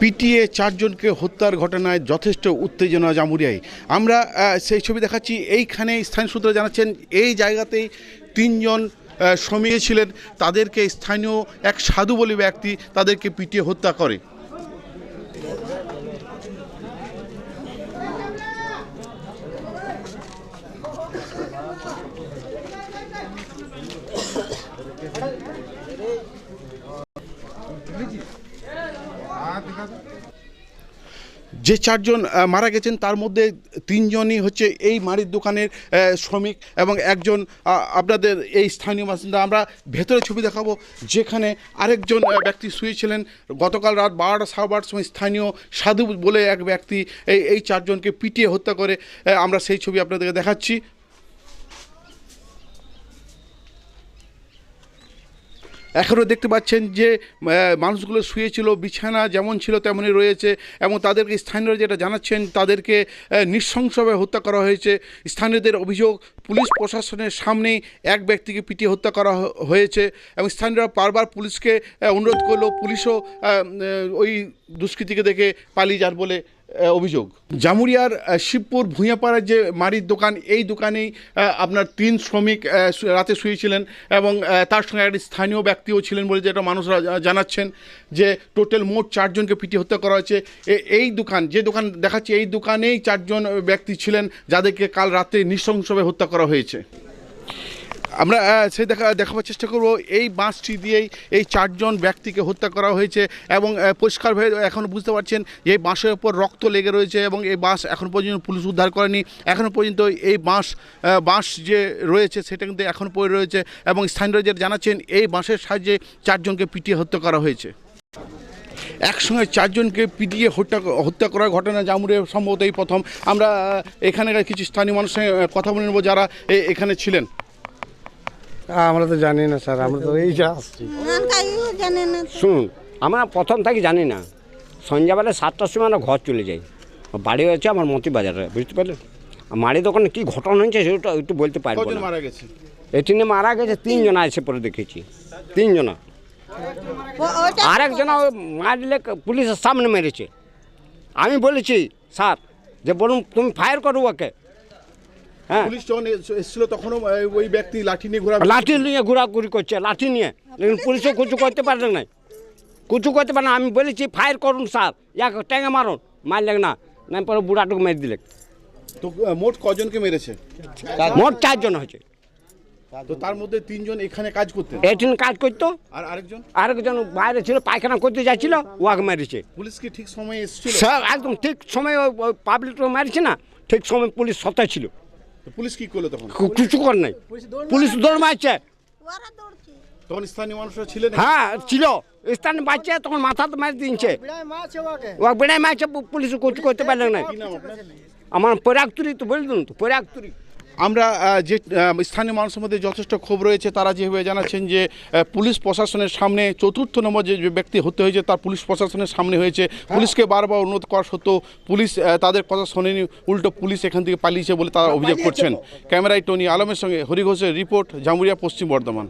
PTA চারজনকে হত্যার ঘটনায় যথেষ্ট উত্তেজনা জামুরিয়ায়। আমরা সেই ছবি দেখাচ্ছি। এইখানে স্থানীয় সূত্রে জানাচ্ছেন, এই জায়গাতেই তিনজন শ্রমিক ছিলেন। তাদেরকে স্থানীয় এক সাধু বলে ব্যক্তি তাদেরকে পিটিয়ে হত্যা করে। যে চারজন মারা গেছেন, তার মধ্যে তিনজনই হচ্ছে এই মাড়ির দোকানের শ্রমিক এবং একজন আপনাদের এই স্থানীয় বাসিন্দা। আমরা ভেতরে ছবি দেখাবো, যেখানে আরেকজন ব্যক্তি শুয়েছিলেন। গতকাল রাত বারোটা, সাড়ে বারোটার সময় স্থানীয় সাধু বলে এক ব্যক্তি এই এই চারজনকে পিটিয়ে হত্যা করে আমরা সেই ছবি আপনাদেরকে দেখাচ্ছি। এখনও দেখতে পাচ্ছেন যে মানুষগুলো শুয়েছিল, বিছানা যেমন ছিল তেমনই রয়েছে এবং তাদেরকে স্থানীয়রা যেটা জানাচ্ছেন, তাদেরকে নৃশংসভাবে হত্যা করা হয়েছে। স্থানীয়দের অভিযোগ, পুলিশ প্রশাসনের সামনেই এক ব্যক্তিকে পিটিয়ে হত্যা করা হয়েছে এবং স্থানীয়রা বারবার পুলিশকে অনুরোধ করলেও পুলিশও ওই দুষ্কৃতীকে দেখে পালিয়ে যান বলে অভিযোগ। জামুরিয়ার শিবপুর ভূঁইয়াপাড়ার যে মারির দোকান, এই দোকানেই আপনার তিন শ্রমিক রাতে শুয়েছিলেন এবং তার সঙ্গে একটি স্থানীয় ব্যক্তিও ছিলেন বলে যেটা মানুষরা জানাচ্ছেন যে টোটাল মোট চারজনকে পিটিয়ে হত্যা করা হয়েছে। এই দোকান, যে দোকান দেখাচ্ছে, এই দোকানেই চারজন ব্যক্তি ছিলেন যাদেরকে কাল রাতে নৃশংসভাবে হত্যা করা হয়েছে। আমরা সেই দেখা, দেখাবার চেষ্টা করব। এই বাঁশটি দিয়েই এই চারজন ব্যক্তিকে হত্যা করা হয়েছে এবং পরিষ্কারভাবে এখন বুঝতে পারছেন যে এই বাঁশের ওপর রক্ত লেগে রয়েছে এবং এই বাঁশ এখন পর্যন্ত পুলিশ উদ্ধার করেনি। এখনও পর্যন্ত এই বাঁশ বাঁশ যে রয়েছে সেটা কিন্তু এখন পড়ে রয়েছে এবং স্থানীয় যেটা জানাচ্ছেন, এই বাঁশের সাহায্যে চারজনকে পিটিয়ে হত্যা করা হয়েছে। একসঙ্গে চারজনকে পিটিয়ে হত্যা হত্যা করার ঘটনা জামুরে সম্ভবত এই প্রথম। আমরা এখানকার কিছু স্থানীয় মানুষের কথা বলে নেব যারা এখানে ছিলেন। আমরা তো জানি না স্যার আমরা তো এই যা আসছি। কাইও জানে না তো। শুনুন আমরা প্রথম থেকে জানি না। সন্ধ্যাবেলা সাতটার সময় আমরা ঘর চলে যাই। বাড়ি হয়েছে আমার মতি বাজারে বুঝতে পারলেন? আর মাড়ি দোকানে কী ঘটনা হয়েছে সেটা একটু বলতে পারব না। মারা গেছে? এটিনে মারা গেছে তিনজনা এসে পরে দেখেছি। তিনজনা। আরেকজনা ওই মারলে পুলিশের সামনে মেরেছে। আমি বলেছি স্যার যে বলুন তুমি ফায়ার করো ওকে। হ্যাঁ। পুলিশ যখন এসেছিল তখনও ওই ব্যক্তি লাঠি নিয়ে ঘোরা লাঠি নিয়ে ঘোরাঘুরি করছে লাঠি নিয়ে। লেকিন পুলিশও কিছু করতে পারলেন না কিছু করতে পারে না আমি বলেছি ফায়ার করুন স্যার। ইয়াক ট্যাঙ্গে মারুন। মারলেন না। না পরে বুড়াটুকু মেরে দিলে তো মোট কজনকে মেরেছে? মোট চারজন হয়েছে। তো তার মধ্যে তিনজন এখানে কাজ করতেন? এটিন কাজ করতো। আর আরেকজন? আরেকজন বাইরে ছিল পায়খানা করতে যাচ্ছিল ওয়াকে মেরেছে। পুলিশ কি ঠিক সময়ে এসেছিল? সব একদম ঠিক সময় পাবলিক মারছে না। ঠিক সময় পুলিশ সত্তায় ছিল। পুলিশ কি করল তখন? কিছু কর নাই। পুলিশ দৌড় মারছে। ওরা দৌড়ছে। তখন স্থানীয় মানুষরা ছিলেন? হ্যাঁ ছিল। বাচ্চা তখন মাথা তো মারি ও মারছে পুলিশ কিছু করতে পারলেন না। আমার আমার পরাগতুরি তো বলে দিন তো পরাগতুরি আমরা যে স্থানীয় মানুষের মধ্যে যথেষ্ট ক্ষোভ রয়েছে তারা যেভাবে জানাচ্ছেন যে পুলিশ প্রশাসনের সামনে চতুর্থ নম্বর যে ব্যক্তি হতে হয়েছে তার পুলিশ প্রশাসনের সামনে হয়েছে। পুলিশকে বারবার অনুরোধ করা সত্ত্বেও পুলিশ তাদের কথা শোনেনি। উল্টো পুলিশ এখান থেকে পালিয়েছে বলে তারা অভিযোগ করছেন। ক্যামেরায় টনি আলমের সঙ্গে হরিঘোষের রিপোর্ট জামুরিয়া পশ্চিম বর্ধমান।